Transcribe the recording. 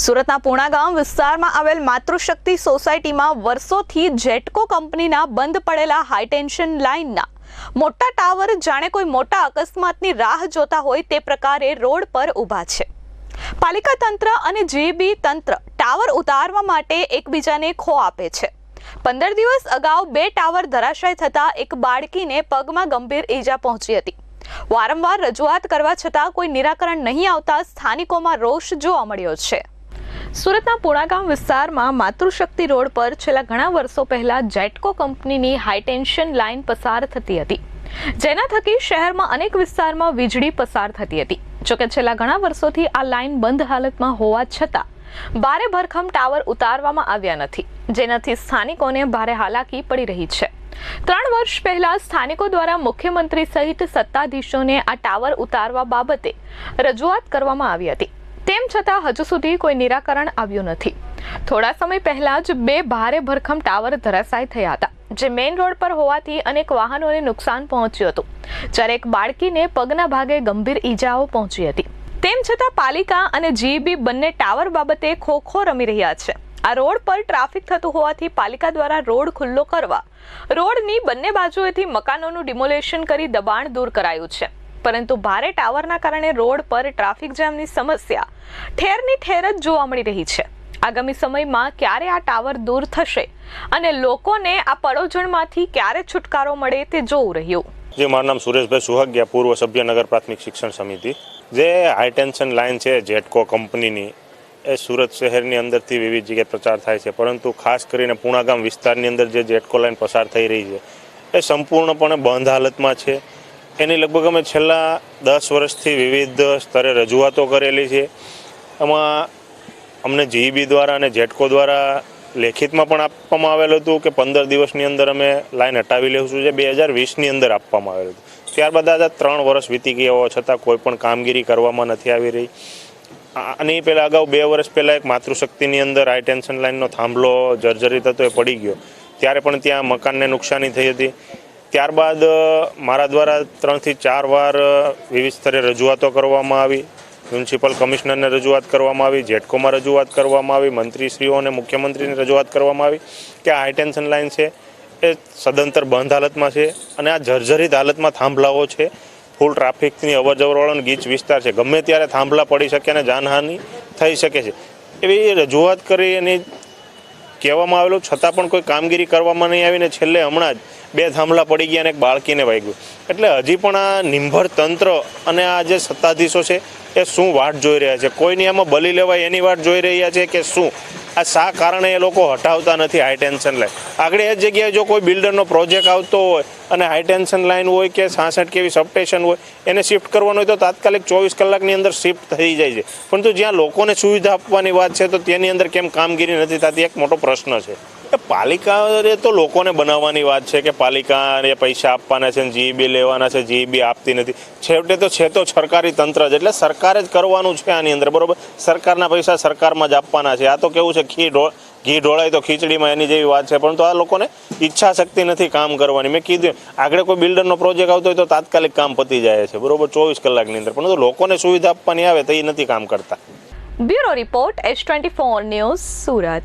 સુરતના પૂણા ગામ વિસ્તારમાં આવેલ માતૃશક્તિ સોસાયટીમાં વર્ષોથી જેટકો કંપનીના બંધ પડેલા હાઈટેન્શન લાઇનના મોટા ટાવર, જાણે કોઈ મોટા અકસ્માતની રાહ જોતા હોય તે પ્રકારે રોડ પર ઊભા છે. પાલિકા તંત્ર અને જીબી તંત્ર ટાવર ઉતારવા માટે એકબીજાને ખો આપે છે. પંદર દિવસ અગાઉ બે ટાવર ધરાશાય થતા એક બાળકીને પગમાં ગંભીર ઈજા પહોંચી હતી. વારંવાર રજૂઆત કરવા છતાં કોઈ નિરાકરણ નહીં આવતા સ્થાનિકોમાં રોષ જોવા મળ્યો છે. સુરતના પુણાગામ વિસ્તારમાં માતૃશક્તિ રોડ પર છેલ્લા ઘણા વર્ષો પહેલા જેટકો કંપનીની હાઈટેન્શન લાઇન પસાર થતી હતી, જેના થકી શહેરમાં અનેક વિસ્તારમાં વીજળી પસાર થતી હતી. જોકે છેલ્લા ઘણા વર્ષોથી આ લાઇન બંધ હાલતમાં હોવા છતાં, ભારે ભરખમ ટાવર ઉતારવામાં આવ્યા નથી, જેનાથી સ્થાનિકોને ભારે હાલાકી પડી રહી છે. ત્રણ વર્ષ પહેલા સ્થાનિકો દ્વારા મુખ્યમંત્રી સહિત સત્તાધીશોને આ ટાવર ઉતારવા બાબતે રજૂઆત કરવામાં આવી હતી. તેમ છતાં હજુ સુધી કોઈ નિરાકરણ આવ્યું નથી. થોડા સમય પહેલા જ બે ભારે ભરખમ ટાવર ધરાશાય થયા હતા, જે મેઇન રોડ પર હોવાથી અનેક વાહનોને નુકસાન પહોંચ્યું હતું. જ્યારે એક બાળકીને પગના ભાગે ગંભીર ઈજાઓ પહોંચી હતી. તેમ છતાં પાલિકા અને જીબી બંને ટાવર બાબતે ખોખો રમી રહ્યા છે. આ રોડ પર ટ્રાફિક થતું હોવાથી પાલિકા દ્વારા રોડ ખુલ્લો કરવા, રોડની બંને બાજુએથી મકાનોનું ડિમોલેશન કરી દબાણ દૂર કરાયું છે. પરંતુ ભારે ટાવરના કારણે રોડ પર ટ્રાફિક જામની સમસ્યા ઠેરની ઠેર જ જોવા મળી રહી છે. આગામી સમયમાં ક્યારે આ ટાવર દૂર થશે અને લોકોને આ પડોજણમાંથી ક્યારે છુટકારો મળે તે જોવું રહ્યું. જે, મારું નામ સુરેશભાઈ સુહગ્યા, પૂર્વ સભ્ય નગર પ્રાથમિક શિક્ષણ સમિતિ. જે હાઈટેન્શન લાઇન છે જેટકો કંપનીની, એ સુરત શહેરની અંદરથી વિવિધ જગ્યાએ પ્રચાર થાય છે. પરંતુ ખાસ કરીને પૂણાગામ વિસ્તારની અંદર જે જેટકો લાઇન પસાર થઈ રહી છે, એ સંપૂર્ણપણે બંધ હાલતમાં છે. એની લગભગ અમે છેલ્લા દસ વર્ષથી વિવિધ સ્તરે રજૂઆતો કરેલી છે. એમાં અમને જીઈબી દ્વારા અને જેટકો દ્વારા લેખિતમાં પણ આપવામાં આવેલું હતું કે પંદર દિવસની અંદર અમે લાઈન હટાવી લઈશું જે બે હજાર વીસની અંદર આપવામાં આવેલું હતું. ત્યારબાદ આજે ત્રણ વર્ષ વીતી ગયા હોવા છતાં કોઈ પણ કામગીરી કરવામાં નથી આવી રહી. આની પહેલાં અગાઉ બે વર્ષ પહેલાં એક માતૃશક્તિની અંદર હાઈ ટેન્શન લાઇનનો થાંભલો જર્જરિત હતો, એ પડી ગયો. ત્યારે પણ ત્યાં મકાનને નુકસાની થઈ હતી. ત્યારબાદ મારા દ્વારા ત્રણથી ચાર વાર વિવિધ સ્તરે રજૂઆતો કરવામાં આવી. મ્યુનિસિપલ કમિશનરને રજૂઆત કરવામાં આવી, જેટકોમાં રજૂઆત કરવામાં આવી, મંત્રીશ્રીઓ અને મુખ્યમંત્રીને રજૂઆત કરવામાં આવી કે આ હાઈટેન્શન લાઇન છે, એ સદંતર બંધ હાલતમાં છે અને આ જર્જરિત હાલતમાં થાંભલાઓ છે. ફૂલ ટ્રાફિકની અવર જવરવાળો ગીચ વિસ્તાર છે. ગમે ત્યારે થાંભલા પડી શકે અને જાનહાનિ થઈ શકે છે. એવી રજૂઆત કરી એની કહેવામાં આવેલું છતાં પણ કોઈ કામગીરી કરવામાં નહીં આવીને છેલ્લે હમણાં જ બે થાંભલા પડી ગયા અને એક બાળકીને વાગ્યું. એટલે હજી પણ આ નિંભર તંત્ર અને આ જે સત્તાધીશો છે એ શું વાટ જોઈ રહ્યા છે? કોઈની આમાં બલી લેવાય એની વાટ જોઈ રહ્યા છે કે શું? આ શા કારણે એ લોકો હટાવતા નથી હાઈ ટેન્શન લાઈન આગળ એ જગ્યાએ જો કોઈ બિલ્ડરનો પ્રોજેક્ટ આવતો હોય અને હાઈ ટેન્શન લાઈન હોય કે સાસઠ કેવી સબસ્ટેશન હોય, એને શિફ્ટ કરવાનું હોય તો તાત્કાલિક ચોવીસ કલાકની અંદર શિફ્ટ થઈ જાય છે. પરંતુ જ્યાં લોકોને સુવિધા આપવાની વાત છે, તો તેની અંદર કેમ કામગીરી નથી થતી? એક મોટો પ્રશ્ન છે. એ પાલિકાએ તો લોકોને બનાવવાની વાત છે કે પાલિકાને પૈસા આપવાના છે જીઈબી લેવાના છે જીઈબી આપતી નથી. છેવટે તો છે તો સરકારી તંત્ર જ. એટલે સરકારે જ કરવાનું છે આની અંદર, બરોબર? સરકારના પૈસા સરકારમાં જ આપવાના છે. આ તો કેવું છે ઘી ઢોળ ઘી ઢોળાય તો ખીચડીમાં એની જેવી વાત છે. પરંતુ આ લોકોને ઈચ્છા શક્તિ નથી કામ કરવાની. મેં કીધું આગળ કોઈ બિલ્ડરનો પ્રોજેક્ટ આવતો હોય તો તાત્કાલિક કામ પતી જાય છે. બરોબર? ચોવીસ કલાકની અંદર. પરંતુ લોકોને સુવિધા આપવાની આવે તો એ નથી કામ કરતા. Bureau report, S twenty four news Surat.